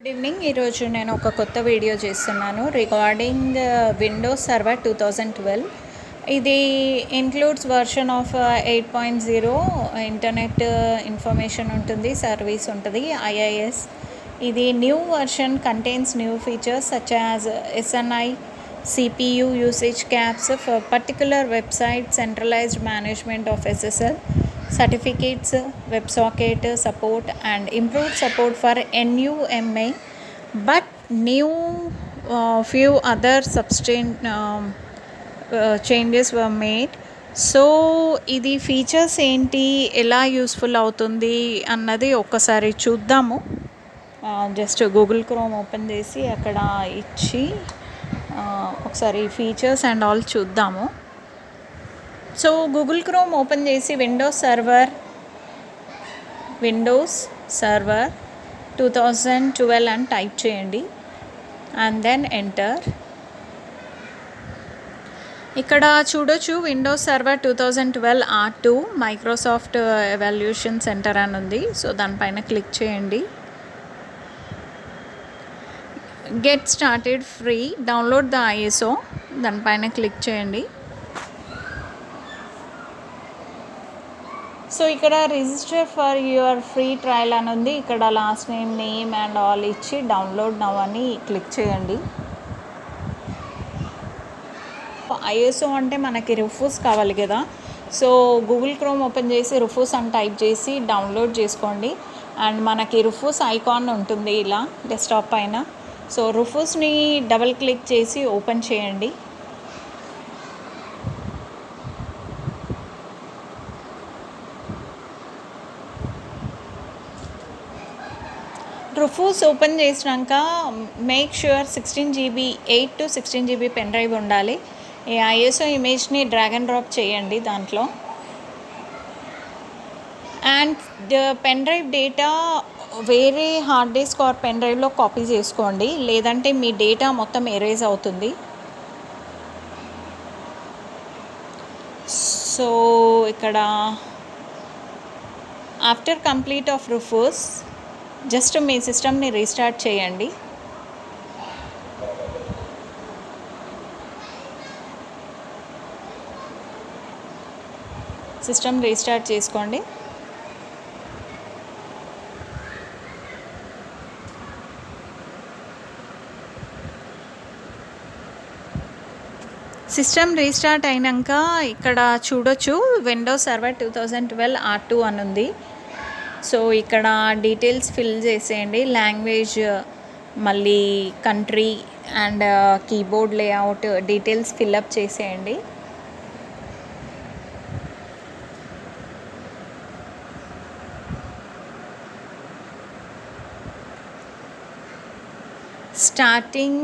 Good evening ఈరోజు నేను ఒక కొత్త వీడియో చేస్తున్నాను. Regarding Windows Server two thousand twelve ఇది includes version of eight point zero internet information ఉంటుంది సర్వీస్ ఉంటుంది ఐఐఎస్ ఇది new version contains new features such as SNI CPU usage caps for particular website centralised management of SSL certificates web socket support and improve support for NUMA but new few other substantial changes were made so ఇది features ఏంటి? ఎలా useful అవుతుంది? అన్నది ఒక్కసారి చూద్దాము. Just Google Chrome open చేసి అక్కడ ఇచ్చి ఒకసారి ఫీచర్స్ అండ్ ఆల్ చూద్దాము. సో గూగుల్ క్రోమ్ ఓపెన్ చేసి Windows server Windows server two thousand twelve అని టైప్ చేయండి. అండ్ దెన్ ఎంటర్ ఇక్కడ చూడొచ్చు Windows server two thousand twelve R two Microsoft evaluation center అని ఉంది. సో దానిపైన క్లిక్ చేయండి. Get started free download the ISO దానిపైన క్లిక్ చేయండి. సో ఇక్కడ register for your free trial అని ఉంది. ఇక్కడ last name name and all ఇచ్చి డౌన్లోడ్ నవ్ అని క్లిక్ చేయండి. ఐఎస్ఓ అంటే మనకి రుఫూస్ కావాలి కదా. సో గూగుల్ క్రోమ్ ఓపెన్ చేసి రుఫూస్ అని టైప్ చేసి డౌన్లోడ్ చేసుకోండి. అండ్ మనకి రుఫూస్ ఐకాన్ ఉంటుంది ఇలా డెస్క్టాప్ పైన. సో రుఫూస్ని డబల్ క్లిక్ చేసి ఓపెన్ చేయండి. రుఫూస్ ఓపెన్ చేసినాక make sure sixteen GB eight to sixteen GB pen drive ఉండాలి. ఈ ఐఎస్ఓ ఇమేజ్ని డ్రాగ్ అండ్ డ్రాప్ చేయండి దాంట్లో. అండ్ పెన్ డ్రైవ్ డేటా వేరే హార్డ్ డిస్క్ ఆర్ పెన్ డ్రైవ్లో కాపీ చేసుకోండి. లేదంటే మీ డేటా మొత్తం ఎరేజ్ అవుతుంది. సో ఇక్కడ after complete of Rufus just మీ సిస్టమ్ని రీస్టార్ట్ చేయండి. సిస్టమ్ రీస్టార్ట్ చేసుకోండి. సిస్టమ్ రీస్టార్ట్ అయినాక ఇక్కడ చూడొచ్చు Windows Server two thousand twelve R two అని ఉంది. సో ఇక్కడ డీటెయిల్స్ ఫిల్ చేసేయండి. లాంగ్వేజ్ మళ్ళీ country and keyboard layout details fill up చేసేయండి. స్టార్టింగ్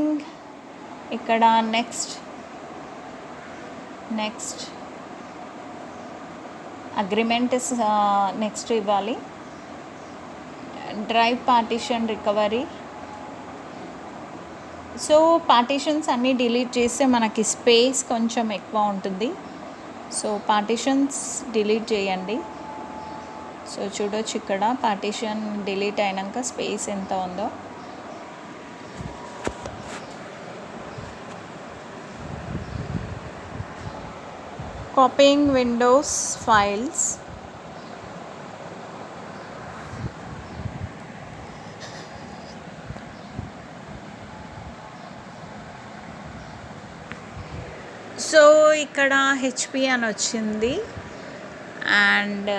ఇక్కడ నెక్స్ట్ నెక్స్ట్ అగ్రిమెంట్ నెక్స్ట్ ఇవ్వాలి. Drive partition recovery. So partitions అన్నీ డిలీట్ చేస్తే మనకి స్పేస్ కొంచెం ఎక్కువ ఉంటుంది. సో పార్టీషన్స్ డిలీట్ చేయండి. సో చూడొచ్చు ఇక్కడ పార్టీషన్ డిలీట్ అయినాక స్పేస్ ఎంత ఉందో. Copying windows files సో ఇక్కడ హెచ్పి అని వచ్చింది. And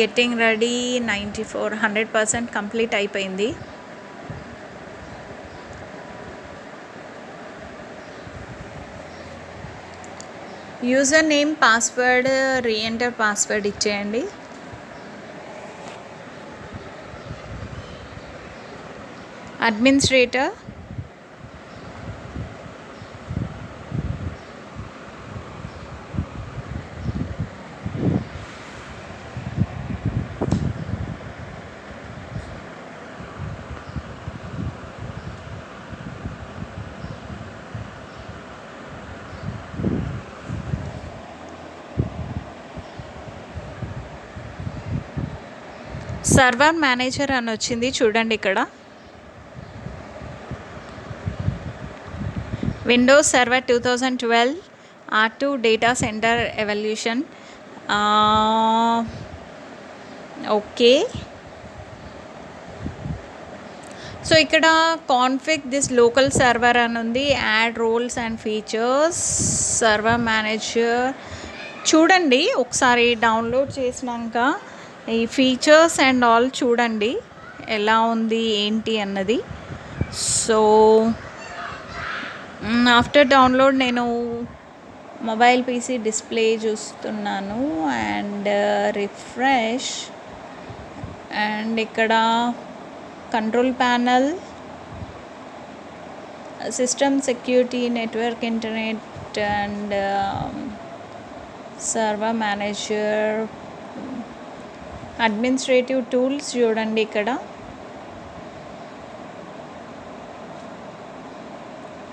getting ready ninety four hundred percent complete అయిపోయింది. User name password re-enter password ఇచ్చేయండి. అడ్మినిస్ట్రేటర్ సర్వర్ మేనేజర్ అని వచ్చింది చూడండి ఇక్కడ. Windows Server two thousand twelve R two data centre evaluation okay. So ఇక్కడ కాన్ఫిగ్ దిస్ లోకల్ సర్వర్ అని ఉంది. Add roles and features server manager చూడండి ఒకసారి డౌన్లోడ్ చేసినాక ఈ ఫీచర్స్ అండ్ ఆల్ చూడండి ఎలా ఉంది ఏంటి అన్నది. సో ఆఫ్టర్ డౌన్లోడ్ నేను మొబైల్ పీసీ డిస్ప్లే చూస్తున్నాను అండ్ రిఫ్రెష్ అండ్ ఇక్కడ control panel system security network internet and server manager administrative tools చూడండి ఇక్కడ.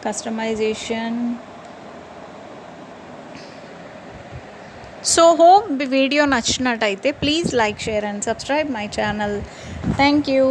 కస్టమైజేషన్. సో హోప్ వీడియో నచ్చినట్టయితే please like share and subscribe my channel. Thank you.